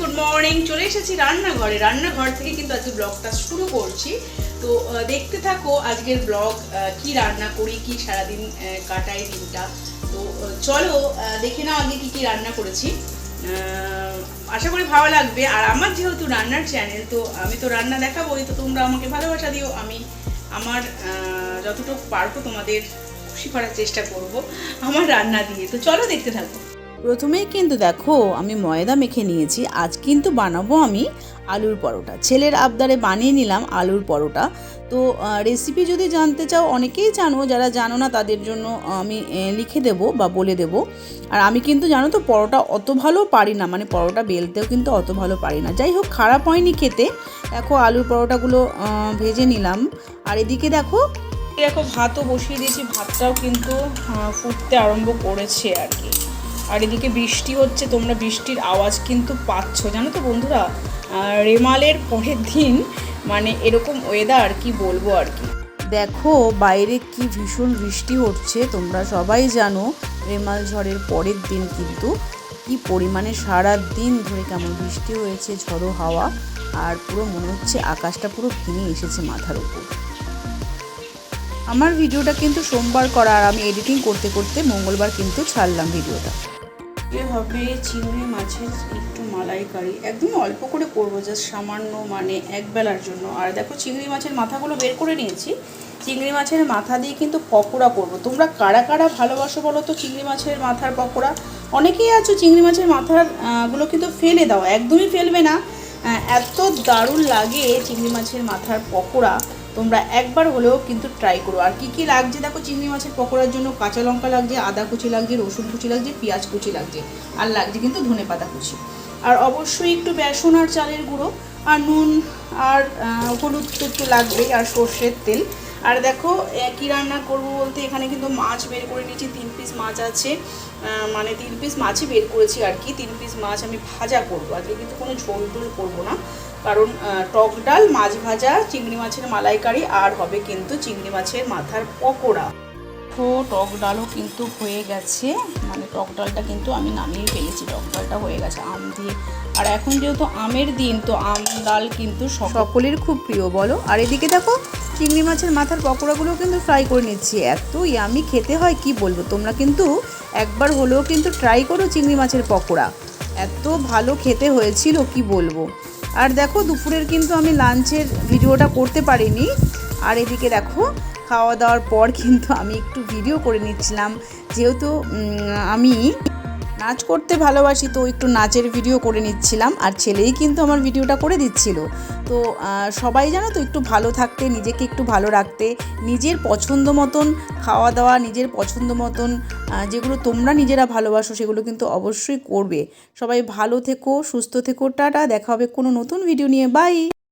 Good morning চলে এসেছি রান্নাঘরে। রান্নাঘর থেকে কিন্তু আজকে ব্লগটা শুরু করছি। তো দেখতে থাকো আজকের ব্লগ কি রান্না করি, কি সারাদিন কাটাই দিনটা। তো চলো দেখে নাও আগে কি কি রান্না করেছি। আশা করি ভালো লাগবে। আর আমার যেহেতু রান্নার চ্যানেল তো আমি তো রান্না দেখাবোই, তো তোমরা আমাকে ভালোবাসা দিও। আমি আমার যতটুকু পারব তোমাদের খুশি করার চেষ্টা করব আমার রান্না দিয়ে। তো চলো দেখতে থাকো। প্রথমেই কিন্তু দেখো, আমি ময়দা মেখে নিয়েছি, আজ কিন্তু বানাবো আমি আলুর পরোটা। ছেলের আবদারে বানিয়ে নিলাম আলুর পরোটা। তো রেসিপি যদি জানতে চাও, অনেকেই জানো, যারা জানো না, তাদের জন্য আমি লিখে দেব বা বলে দেব। আর আমি কিন্তু জানো তো, পরোটা অত ভালো পারি না মানে পরোটা বেলতেও কিন্তু অত ভালো পারি না। যাই হোক, খারাপ হয়নি খেতে। দেখো, আলুর পরোটাগুলো ভেজে নিলাম। আর এদিকে দেখো দেখো, ভাতও বসিয়ে দিয়েছি, ভাতটাও কিন্তু ফুটতে আরম্ভ করেছে আর কি। আর এদিকে বৃষ্টি হচ্ছে, তোমরা বৃষ্টির আওয়াজ কিন্তু পাচ্ছ। জানো তো বন্ধুরা? রেমালের পরের দিন মানে এরকম ওয়েদার কি বলব আর কি। দেখো, বাইরে কি ভীষণ বৃষ্টি হচ্ছে, তোমরা সবাই জানো, রেমাল ঝড়ের পরের দিন কিন্তু কি পরিমাণে সারা দিন ধরে কেমন বৃষ্টি হয়েছে, ঝড়ো হাওয়া, আর পুরো মনে হচ্ছে আকাশটা পুরো ভেঙে এসেছে মাথার উপর। আমার ভিডিওটা কিন্তু সোমবার করা, আর আমি এডিটিং করতে করতে মঙ্গলবার কিন্তু ছাড়লাম ভিডিওটা এ হবে, চিংড়ি মাছের একটু মালাইকারি। একদম অল্প করে করব জাস্ট সামান্য মানে এক বেলার জন্য। আর দেখো, চিংড়ি মাছের মাথাগুলো বের করে নিয়েছি। চিংড়ি মাছের মাথা দিয়ে কিন্তু পকোড়া করব। তোমরা কারা কারা ভালোবাসো বলো তো চিংড়ি মাছের মাথার পকোড়া? অনেকেই আছো চিংড়ি মাছের মাথারগুলো কিন্তু ফেলে দাও। একদমই ফেলবে না। এত দারুণ লাগে চিংড়ি মাছের মাথার পকোড়া। তোমরা একবার হলেও কিন্তু ট্রাই করো। আর কি কি লাগছে? দেখো, চিংড়ি মাছের পকোড়ার জন্য কাঁচা লঙ্কা লাগছে, আদা কুচি লাগছে, রসুন কুচি লাগছে, পেঁয়াজ কুচি লাগছে, আর লাগছে কিন্তু ধনে পাতা কুচি। আর অবশ্যই একটু বেসন আর চালের গুঁড়ো, আর নুন, আর হলুদ একটু লাগবেই, আর সর্ষের তেল। আর দেখো কি রান্না করব বলতে, এখানে কিন্তু মাছ বের করে নিয়েছি, তিন পিস মাছ আছে। মানে তিন পিস মাছই বের করেছি আর কি। তিন পিস মাছ আমি ভাজা করব। আজকে কিন্তু কোনো ঝোল টোল করব না। কারণ টক ডাল, মাছ ভাজা, চিংড়ি মাছের মালাইকারি, আর হবে কিন্তু চিংড়ি মাছের মাথার পকোড়া। তো টক ডালও কিন্তু হয়ে গেছে। মানে টক ডালটা কিন্তু আমি নামিয়ে ফেলেছি, টক ডালটা হয়ে গেছে আম দিয়ে। আর এখন যেহেতু আমের দিন, তো আম ডাল কিন্তু সকলের খুব প্রিয়, বলো। আর এদিকে দেখো, চিংড়ি মাছের মাথার পকোড়াগুলো কিন্তু ফ্রাই করে নিচ্ছি। এত ইয়ামি খেতে হয়, কি বলব? তোমরা কিন্তু একবার হলেও কিন্তু ট্রাই করো চিংড়ি মাছের পকোড়া। এত ভালো খেতে হয়েছিল, কি বলব? আর দেখো, দুপুরের কিন্তু আমি লাঞ্চের ভিডিওটা করতে পারিনি। আর এদিকে দেখো, খাওয়া দাওয়ার পর কিন্তু আমি একটু ভিডিও করে নিচ্ছিলাম। যেহেতু আমি নাচ করতে ভালোবাসি, তো একটু নাচের ভিডিও করে নিচ্ছিলাম, আর ছেলেই কিন্তু আমার ভিডিওটা করে দিচ্ছিল। তো সবাই জানো তো, একটু ভালো থাকতে, নিজেকে একটু ভালো রাখতে, নিজের পছন্দ মতন খাওয়া দাওয়া, নিজের পছন্দ মতন যেগুলো তোমরা নিজেরা ভালোবাসো, সেগুলো কিন্তু অবশ্যই করবে। সবাই ভালো থেকো, সুস্থ থেকো, টাটা, দেখা হবে কোনো নতুন ভিডিও নিয়ে বাই